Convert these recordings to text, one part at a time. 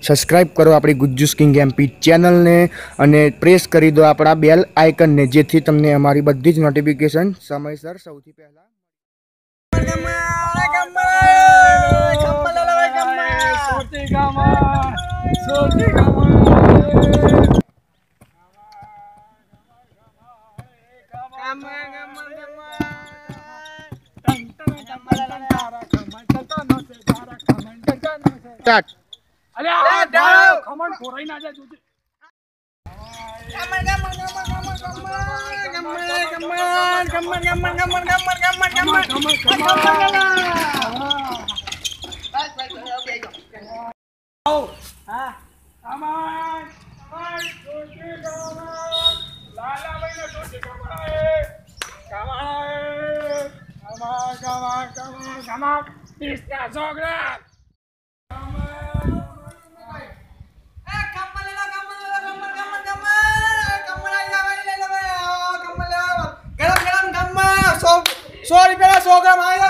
Subscribe કરો આપણી ગુજ્જુસ king MP ચેનલને અને પ્રેસ કરી દો આપણા બેલ આઇકનને જેથી તમને અમારી બધી જ નોટિફિકેશન સમયસર સૌથી પહેલાં સ્ટાર્ટ સો રૂપિયા સો ગ્રામ આવી લઈ લો લઈ લો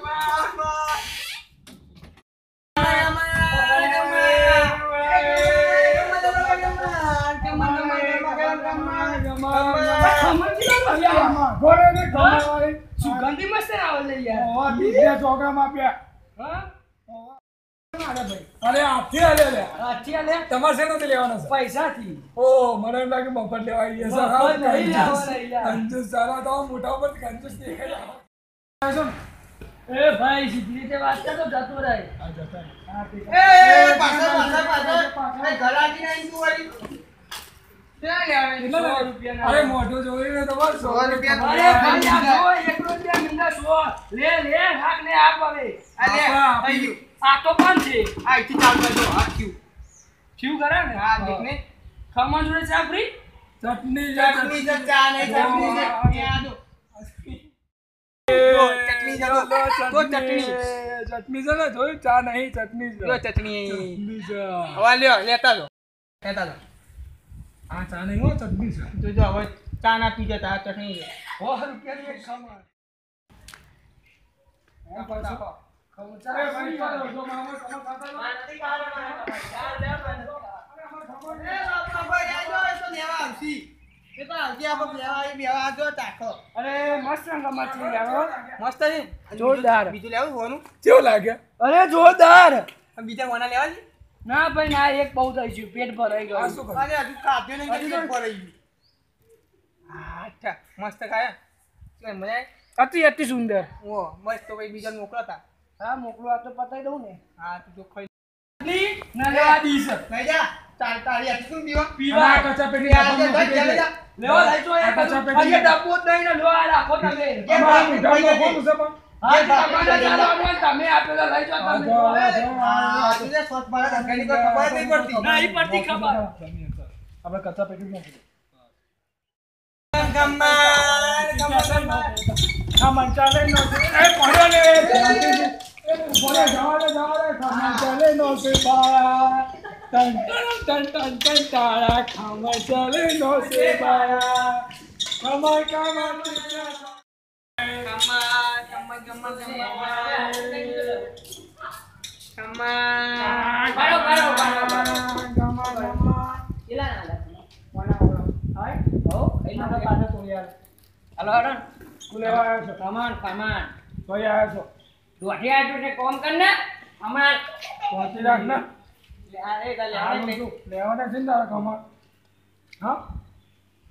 યાર હા? અરે આથી આલે લે. આથી આલે? તમારે શેનો થી લેવાનો છે? પૈસાથી? ઓ મને એમ લાગે મફત લેવા આવી જશે મફત નહીં લેવાના કંજૂસ સારા તો મોટા ઉપર કંજૂસ દેખાય. એ ભાઈ સીધી રીતે વાત કરો જતો રહે. આ જતા રહે. એ પાછળ પાછા ગલાટી તું વળી? અરે મોઢું જોઈને તો બસ સો રૂપિયા ભાઈ એક રૂપિયા મીંડા સો. લે લે હાક ને આપ હવે. આ તો પણ છે. આઈથી ચાલુ કરજો આ ક્યુ શું કરે ને? હા દેખ ખમણ જોડે ચા ફ્રી? ચટણી ચટણી છે ચા નહીં ચટણી. આ જો ચટણી. તો ચટણી ચટણી છે ને જોયું? ચા નહીં ચટણી છે. ચટણી. ચટણી હવે લ્યો લેતા લો લેતા લો આ ચા નહીં હો ચટણી છે. જો જો હવે ચા ના પી જતા આ ચટણી છે. સો રૂપિયાની એક ખમણ. જોરદાર. બીજું લેવું હોવાનું કેવું લાગે? અરે જોરદાર. બીજા હોના લેવા છે? ના ભાઈ ના એક બહુ થઈ ગયું પેટ ભરાઈ આ ગયું શું કરું? અરે હજુ ખાધું નહીં પેટ ભરાઈ ગયું. હા, અચ્છા મસ્ત ખાયા. કેમ મજા? અતિ અતિ સુંદર. ઓ મસ્ત તો ભાઈ બીજા મોકલાતા. હા મોકલો આ તો પતાઈ દઉં ને. હા તું જો ખાઈ ના લેવા દીશ લઈ જા. ચાલ તારી અતિ શું પીવા? આ કચા પેટી. લેવા લઈ જો આ કચા પેટી. અરે ડબ્બો જ નહીં ને લો આ રાખો તમે. કેમ અમારા ડબ્બો કોનું છે પણ? હા. તમારે ચાલવાનું હોય, તમે આપેલા લઈ જાઓ આ તમે જો, આ જો, આ હા, જો. તું જે સ્વચ્છ ભારત અભિયાનની કોઈ ખબર જ નહીં પડતી. ના, ઈ પડતી ખબર. આપણે કચા પેટી ખામણ ચાલે નો દે. ખામણ ખામણ હાલો, હાલો. તું લેવા આવ્યો છો? કમાન, કમાન. આવ્યો છો. દોઢી ને કોમ કર ને. હમણાં પહોંચી રાખ ને. લેવાના છે ને તારા કમર? હા?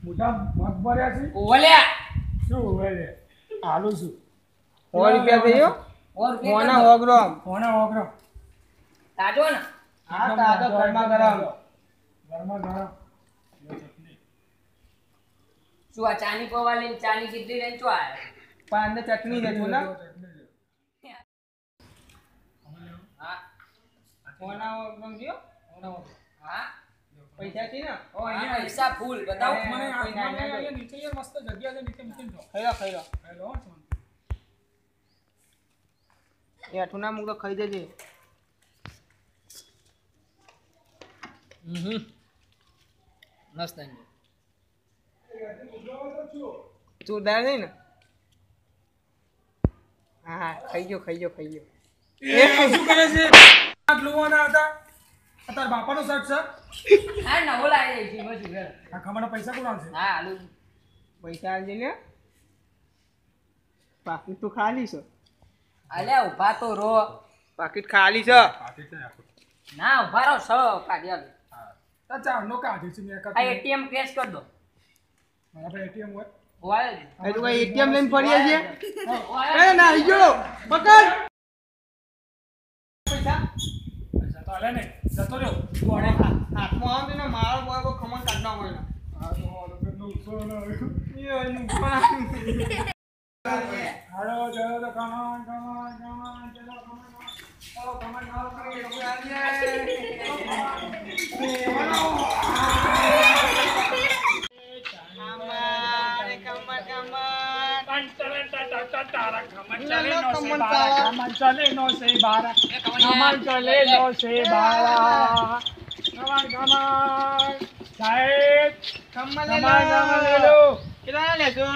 મોટા મગભર્યા છે ઓલ્યા શું રે આલુ શું સો રૂપિયા થયો ઓર કે મોના સો ગ્રામ કોના વગર તાજો ને હા તાજો ગરમા ગરમ ગરમા ગરમ શું આ ચાની પવા લઈને ચાની કેટલી લઈને ચો આયો પણ અંદર ચટણી છે તું ના હા મોના સો ગ્રામ થયો હા પૈસા છે ને ઓ હા, અહીંયા પૈસા ફૂલ બતાવો મને કોઈ આ- ના મને ના અહીંયા નીચે યાર મસ્ત જગ્યા છે નીચે મૂકીને જાઓ ખાઈ લો ખાઈ લો હેલો એ ના મૂક તો ખાઈ દેજે મસ્ત જોરદાર છે ને? હા હા ખાઈ ગયો ખાઈ ગયો ખાઈ ગયો. એ શું કરે છે? લોવાના હતા? આ તારા બાપાનો શર્ટ છે? હા નવો લાવી દઈશ એમાં શું છે? આ ખમાના પૈસા કોણ આવશે હા આલુ. પૈસા આલજે ને બાકી તો ખાલી છે. અલ્યા ઊભા તો રો પાકીટ ખાલી છે. ના ઊભા રહો છો કાઢી હા. તા ચારનો કાઢી છે મેં આ એટીએમ કેશ કર દો. મારા પાસે એટીએમ હોય? હોય. એ તું કઈ એટીએમ લઈને ફરીએ છીએ? એ ના આવી ગયો પકડ. પૈસા? પૈસા તો આલે ને. જતો રહ્યો. હાથમાં આવે ને મારો બોય કો ખમણ કાઢના હોય ને આ તો ઓલો પેલો નુકસાન આવ્યું. હાલો ચલો તો કમાન કમાન કમાન ચલો કમાન કમાન. ચાલો કમાન કમાન અમારે કમર કમર ચલે નો સે બારા. કમાન ચલે નો સે બારા. કમાન ચલે નો સે બારા. કમાન કમાન સાહેબ કમાન કમાન લે લો કેટલા લેશો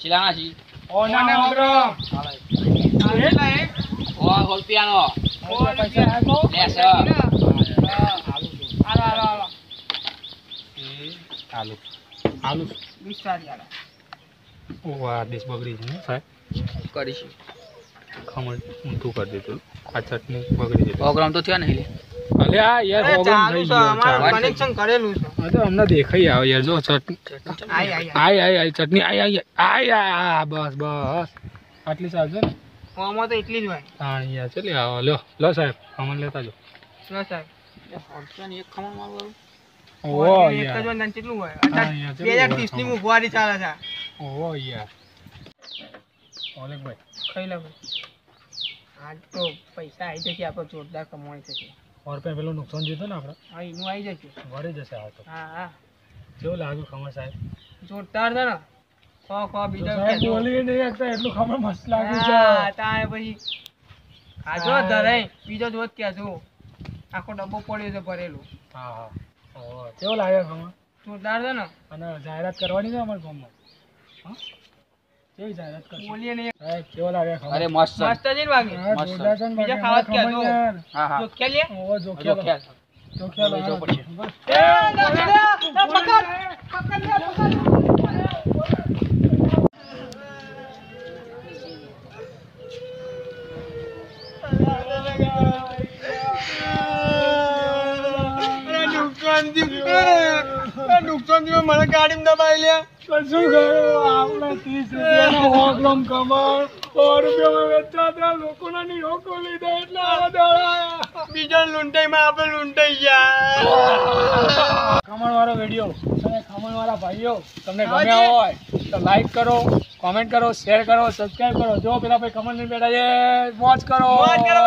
ચિલાના છી ઓના ઓગરો આવે લે ઓ રૂપિયાનો પૈસા આપો લેસ આલો હાલો આલો આલુ આલુ વિસ્તારી હાલો ઓવા દેશ બગડી છે ને સાહેબ કરીશું. ખમણ ઊંધું કરી દીધું. આ ચટણી બગડી દીધી પ્રોગ્રામ તો થયો નહીં અલે આ યાર અરે પ્રોબ્લેમ થઈ ગયો અમારું કનેક્શન કરેલું છે. હા તો અમને દેખાઈ આવે યાર જો ચટણી આય આય આય ચટણી આય આય આય બસ બસ. આટલી સાહેબ ને? આમાં તો એટલી જ હોય. હા યાર ચલી આવો લો લો સાહેબ ખમણ લેતા જો. લો સાહેબ. એક ખમણ મારવાનું ઓહો એક જ યાર. હોય ને ની ચાલે છે. ઓહો યાર. ઓલેકભાઈ ખાઈ લે ભાઈ. આજ તો પૈસા આવી જશે આપણે જોરદાર કમાણી થશે. રૂપિયા પેલું નુકસાન જીતું ને આપણે? હા એનું આવી જશે. વળી જશે આ તો. હા હા. કેવું લાગ્યું ખમણ સાહેબ? જોરદાર છે ને. ખો ખો બીજા સાહેબ બોલી નહીં શકતા એટલું ખમણ મસ્ત લાગ્યું હા, છે તારે પછી ખાજો હા. ધરાય. બીજો જોત કહેજો. આખો ડબ્બો પડ્યો છે ભરેલું. હા હા. કેવું લાગે ખમણ જોરદાર છે ને. અને જાહેરાત કરવાની છે અમારા ગામમાં? હા? કેવી જાહેરાત કરશો બોલીએ નહીં કેવો લાગે અરે મસ્ત મસ્ત ને મસ્ત. બીજા ખાવા. હા હા. લે? જોખ્યા. બસ. નુકસાન થયું. મને ગાડી દબાઈ લે. કશું ગયો? આપણે ત્રીસ રૂપિયાનો હોકલમ કમળ સો રૂપિયામાં વેચતા હતા લોકોના ની હોકો લીધા એટલે દોડાયા. બીજા લૂંટાઈ માં આપણે લૂંટાઈ ગયા. ખમણ વાળો વીડિયો અને ખમણવાળા ભાઈઓ તમને ગમ્યા હોય તો લાઈક કરો કોમેન્ટ કરો શેર કરો સબસ્ક્રાઇબ કરો. જો પેલા ભાઈ નહીં બેઠા છે વોચ કરો. વોચ કરો.